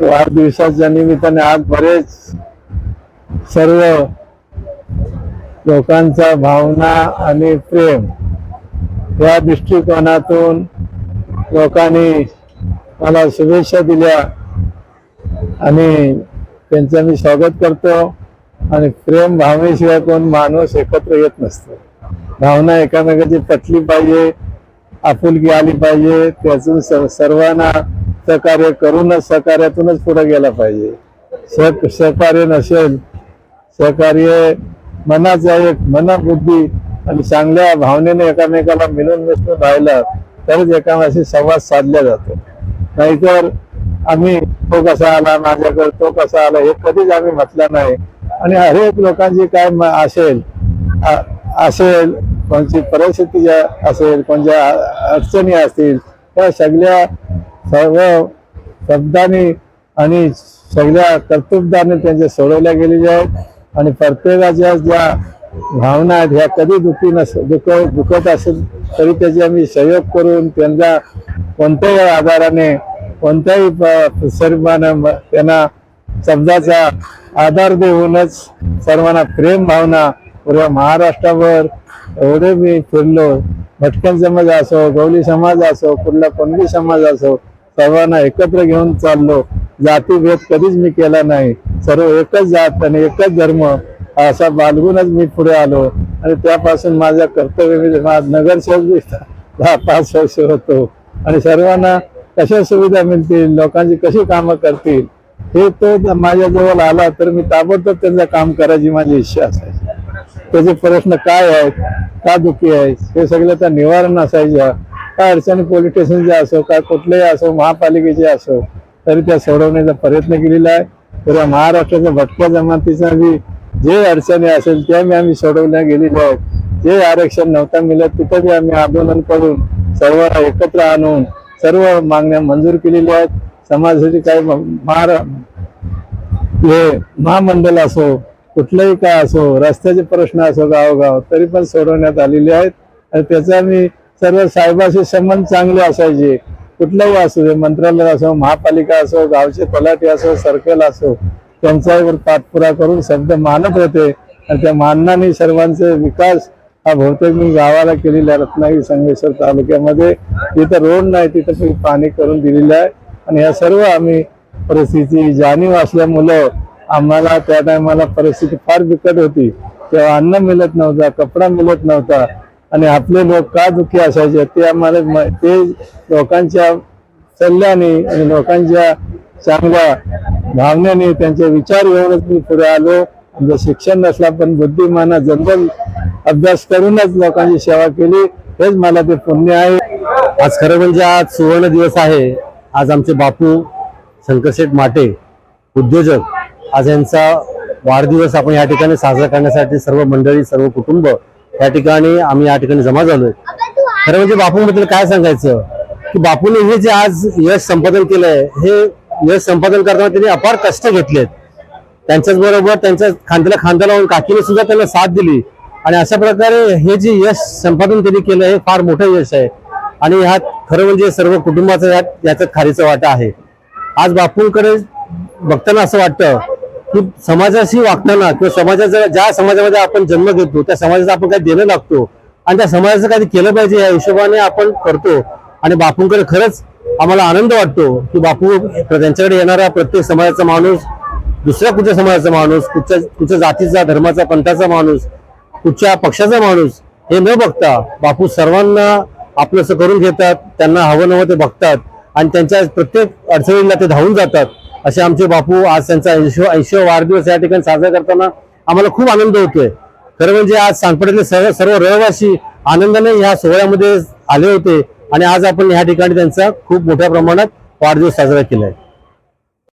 वाढदिवसाच्या निमित्ताने आज बरेच सर्व लोकांचा भावना आणि प्रेम या दृष्टिकोनातून लोकांनी मला शुभेच्छा दिल्या आणि त्यांचं मी स्वागत करतो आणि प्रेम भावनेशिवाय कोण माणूस एकत्र येत नसतो. भावना एकामेकाची पटली पाहिजे आपुलकी आली पाहिजे त्यातून सर्वांना सहकार्य करूनच सहकार्यातूनच पुढे गेला पाहिजे. सह सहकार्य नसेल सहकार्य मनाचा एक मनबुद्धी आणि चांगल्या भावनेने एकामेकाला मिळून मिसळून राहिलं तरच एकामेकाशी संवाद साधला जातो. नाहीतर आम्ही तो कसा आला माझ्याकडे तो कसा आला हे कधीच आम्ही म्हटलं नाही. आणि हरेक लोकांची काय म- असेल असेल कोणची परिस्थिती ज्या- असेल कोणत्या अडचणी असतील त्या सगळ्या सर्व शब्दांनी आणि सगळ्या कर्तृत्वाने त्यांच्या सोडवल्या गेलेल्या आहेत. आणि प्रत्येकाच्या ज्या भावना आहेत ह्या कधी दुखी नस दुख दुखत असेल तरी त्याचे आम्ही सहयोग करून त्यांचा कोणत्याही आधाराने कोणत्याही प- त्यांना शब्दाचा आधार देऊनच सर्वांना प्रेम भावना पुऱ्या महाराष्ट्रावर एवढे मी फिरलो. भटकन समाज असो गवली समाज असो कुठला कोणती समाज असो सर्वांना एकत्र घेऊन चाललो. जातीभेद कधीच मी केला नाही. सर्व एकच जात आणि एकच धर्म असा बालगूनच मी पुढे आलो. आणि त्यापासून माझ्या कर्तव्य म्हणजे नगरसेवक दहा पाच वर्ष होतो. आणि सर्वांना कशा सुविधा मिळतील लोकांची कशी कामं करतील हे तो माझ्याजवळ आला तर मी ताबडतोब त्यांचं काम करायची माझी इच्छा असायची. त्याचे प्रश्न काय आहेत का दुखी आहेत हे सगळं त्या निवारण असायच्या. काय अडचणी पोलीस स्टेशनचे असो काय कुठलेही असो महापालिकेचे असो तरी त्या सोडवण्याचा प्रयत्न केलेला आहे. तर या महाराष्ट्राच्या भटक्या जमातीचा बी जे अडचणी असेल त्या मी आम्ही सोडवल्या गेलेल्या आहेत. जे आरक्षण नव्हता मिळत तिथं बी आम्ही आंदोलन करून सर्व एकत्र आणून सर्व मागण्या मंजूर केलेल्या आहेत. समाजासाठी काही महारा हे महामंडळ असो कुठलंही काय असो रस्त्याचे प्रश्न असो गावोगाव तरी पण सोडवण्यात आलेले आहेत. आणि त्याचा मी सर्व साहेबाशी संबंध चांगले असायचे. कुठलंही असू दे मंत्रालय असो महापालिका असो गावचे तलाठी असो सर्कल असो त्यांच्यावर पाठपुरा करून शब्द मानत होते. आणि त्या माननाने सर्वांचे विकास हा बहुतेक मी गावाला केलेला रत्नागिरी संगमेश्वर तालुक्यामध्ये. जिथं रोड नाही तिथं मी पाणी करून दिलेलं आहे. आणि ह्या सर्व आम्ही परिस्थिती जाणीव असल्यामुळं आम्हाला त्या टायमाला परिस्थिती फार बिकट होती. तेव्हा अन्न मिळत नव्हता कपडा मिळत नव्हता. आणि आपले लोक का दुःखी असायचे ते आम्हाला ते लोकांच्या सल्ल्याने आणि लोकांच्या चांगल्या भावनेने त्यांचे विचार घेऊनच मी पुढे आलो. आमचं शिक्षण नसला पण बुद्धिमाना जनरल अभ्यास करूनच लोकांची सेवा केली. हेच मला ते पुण्य आहे. आज खरं म्हणजे आज सुवर्ण दिवस आहे. आज आमचे बापू शंकरशेठ माटे उद्योजक आज यांचा वाढदिवस आपण या ठिकाणी साजरा करण्यासाठी सर्व मंडळी सर्व कुटुंब या ठिकाणी आम्ही या ठिकाणी जमा झालोय. खरं म्हणजे बापूंबद्दल काय सांगायचं? की बापूने हे जे आज यश संपादन केलंय हे यश संपादन करताना त्यांनी अपार कष्ट घेतलेत. त्यांच्याच बरोबर त्यांच्या खांद्याला खांद्याला लावून काकीने सुद्धा त्यांना साथ दिली. आणि अशा प्रकारे हे जे यश संपादन त्यांनी केलं हे फार मोठं यश आहे. आणि ह्यात खरं म्हणजे सर्व कुटुंबाचा यात याच्यात खारीचा वाटा आहे. आज बापूंकडे बघताना असं वाटतं की समाजाशी वागताना किंवा समाजाचा ज्या समाजामध्ये आपण जन्म घेतो त्या समाजाचं आपण काही देणं लागतो आणि त्या समाजाचं काही केलं पाहिजे या हिशोबाने आपण करतो. आणि बापूंकडे खरंच आम्हाला आनंद वाटतो की बापू त्यांच्याकडे येणारा प्रत्येक समाजाचा माणूस दुसऱ्या कुठच्या समाजाचा माणूस कुठच्या कुठच्या जातीचा धर्माचा पंथाचा माणूस कुठच्या पक्षाचा माणूस हे न बघता बापू सर्वांना आपलंसं करून घेतात त्यांना हवं नवं ते बघतात आणि त्यांच्या प्रत्येक अडचणीला ते धावून जातात. असे आमचे बापू आज त्यांचा ऐंशी ऐंशी वाढदिवस या ठिकाणी साजरा करताना आम्हाला खूप आनंद होतोय. खरं म्हणजे आज सांगपड्यातले सर्व सर्व रहिवासी आनंदाने ह्या सोहळ्यामध्ये आले होते आणि आज आपण ह्या ठिकाणी त्यांचा खूप मोठ्या प्रमाणात वाढदिवस साजरा केला आहे